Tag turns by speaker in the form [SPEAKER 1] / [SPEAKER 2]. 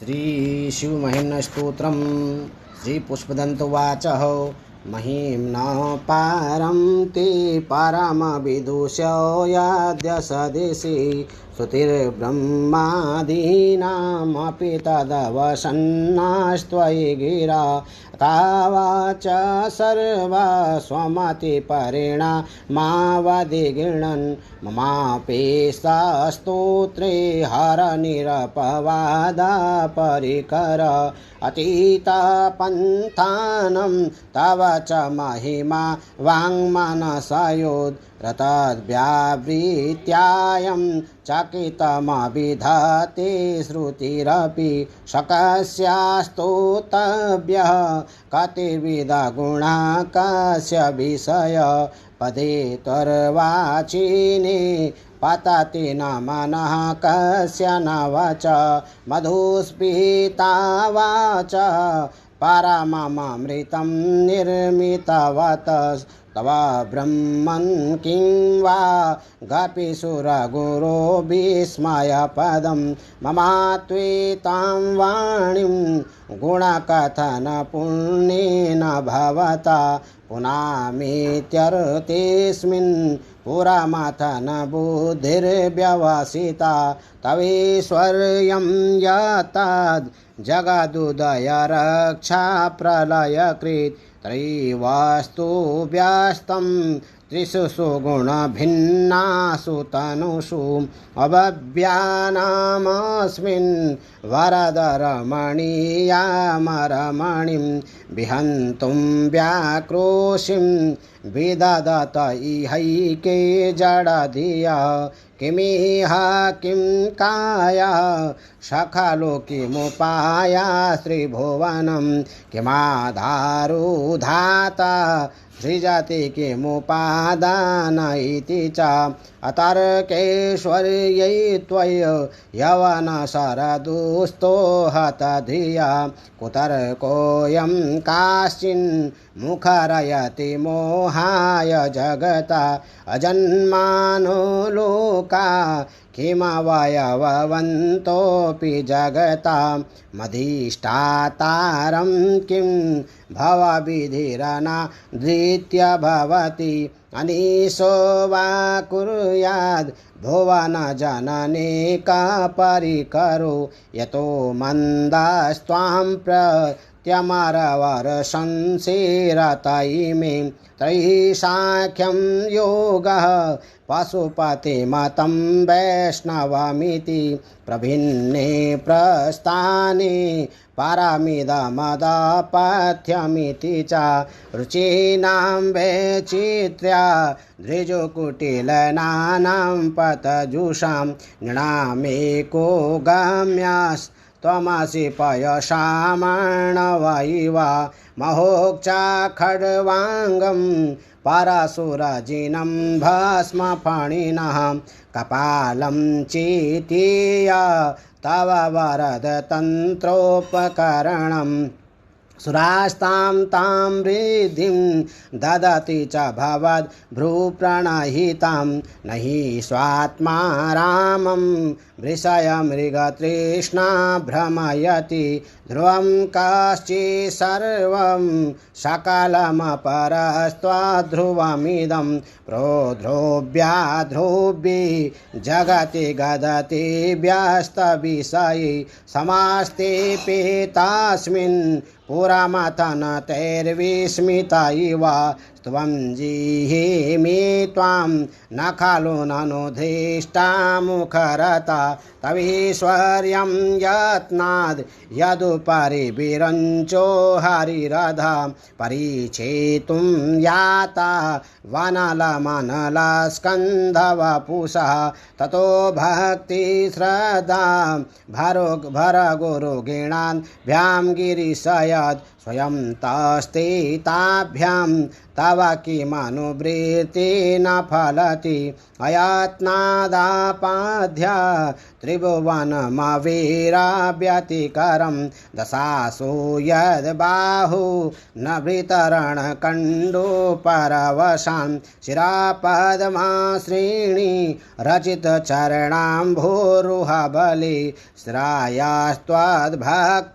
[SPEAKER 1] श्रीशिवमहिम्नस्तोत्रं श्रीपुष्पदन्तवाच। महीं न पारं ते पारमविदुषो याद्य सदिशि श्रुतिर्ब्रह्मादीनामपि तदवसन्नास्त्वयि गिरा तावाच सर्वा स्वमतिपरिणा मावधिगृणन् ममापि स्तोत्रे हरनिरपवादा परिकर अतीतपन्थानं तव च महिमा वाङ्मनसयोद् रतद्व्यावृत्यायं चकितमभिधते श्रुतिरपि शकस्यास्तोतव्यः कतिविधगुणा कस्य विषय पदे त्वर्वाचिने पतति न मनः कस्य न वच मधुस्फीता वाच परममृतं निर्मितवत। तव ब्रह्मन् किं वा? गपिसुरगुरो विस्मयपदं ममा त्वेतां वाणीं गुणकथनपुण्येन भवता। पुनामीत्यर्तेऽस्मिन् पुरमथनबुद्धिर्व्यवसिता। तवेश्वर्यं यताद् जगदुदयरक्षाप्रलयकृत् त्रैवास्तुभ्यस्तं त्रिषु सुगुणभिन्नासु तनुषु अभव्यानामस्मिन् वरदरमणीयामरमणिं विहन्तुं व्याक्रोशिं विददत इहैके जडधिया किमिह किं काया? सखलो किमुपाया श्रीभुवनं किमाधारुधाता? सृजति किमुपादान इति च अतर्केश्वर्यै त्वय यवनशरदुस्तो हतधिया कुतर्कोऽयं काश्चिन् मुखरयति मोहाय जगता अजन्मानो लोका किमवयववन्तोऽपि जगता मधिष्ठातारं किं भवविधिरनाधृत्य भवति। अनीशो वा कुर्याद्। भुवनजननेकपरिकरो यतो मन्दास्त्वां प्रत्यमरवरशंसेरतयि मे त्रैः साख्यं योगः पशुपतिमतं वैष्णवमिति प्रभिन्ने प्रस्थाने परमिदमदपथ्यमिति च रुचीनां वैचित्र्या धृजुकुटिलनानां पतजुषां नृणामेको गम्यास् त्वमसि पयशामणवैवा महोक्षा खड्वाङ्गं परशुरजिनं भस्मफणिनः कपालं चीतीय तव वरदतन्त्रोपकरणम् सुरास्तां तां वृद्धिं ददति च भवद्भ्रूप्रणहितां न हि स्वात्मा रामं वृषयमृगतृष्णा भ्रमयति। ध्रुवं कश्चित् सर्वं सकलमपरस्त्वध्रुवमिदं प्रोध्रुव्याध्रुवि जगति गदति व्यस्तविषये। समास्ते पितास्मिन् पुरमथनतैर्विस्मित इव त्वं जिहिमि त्वां न खलु ननुधृष्टामुखरता तवीश्वर्यं यत्नाद् यदुपरि विरञ्चो हरिरधा परिचेतुं याता वनलमनलस्कन्धवपुषः, ततो भक्तिश्रद्धा भरो भरगुरुगिणान् भ्यां गिरिशयत् स्वयं तस्थिताभ्यां तव किमनुवृत्ति न फलति अयत्नादापाध्या त्रिभुवनमवीराव्यतिकरं दशासु यद्बाहु न वितरणकण्डुपरवशां शिरापद्माश्रीणि रचितचरणाम्भोरुहबलि श्रायास्त्वद्भक्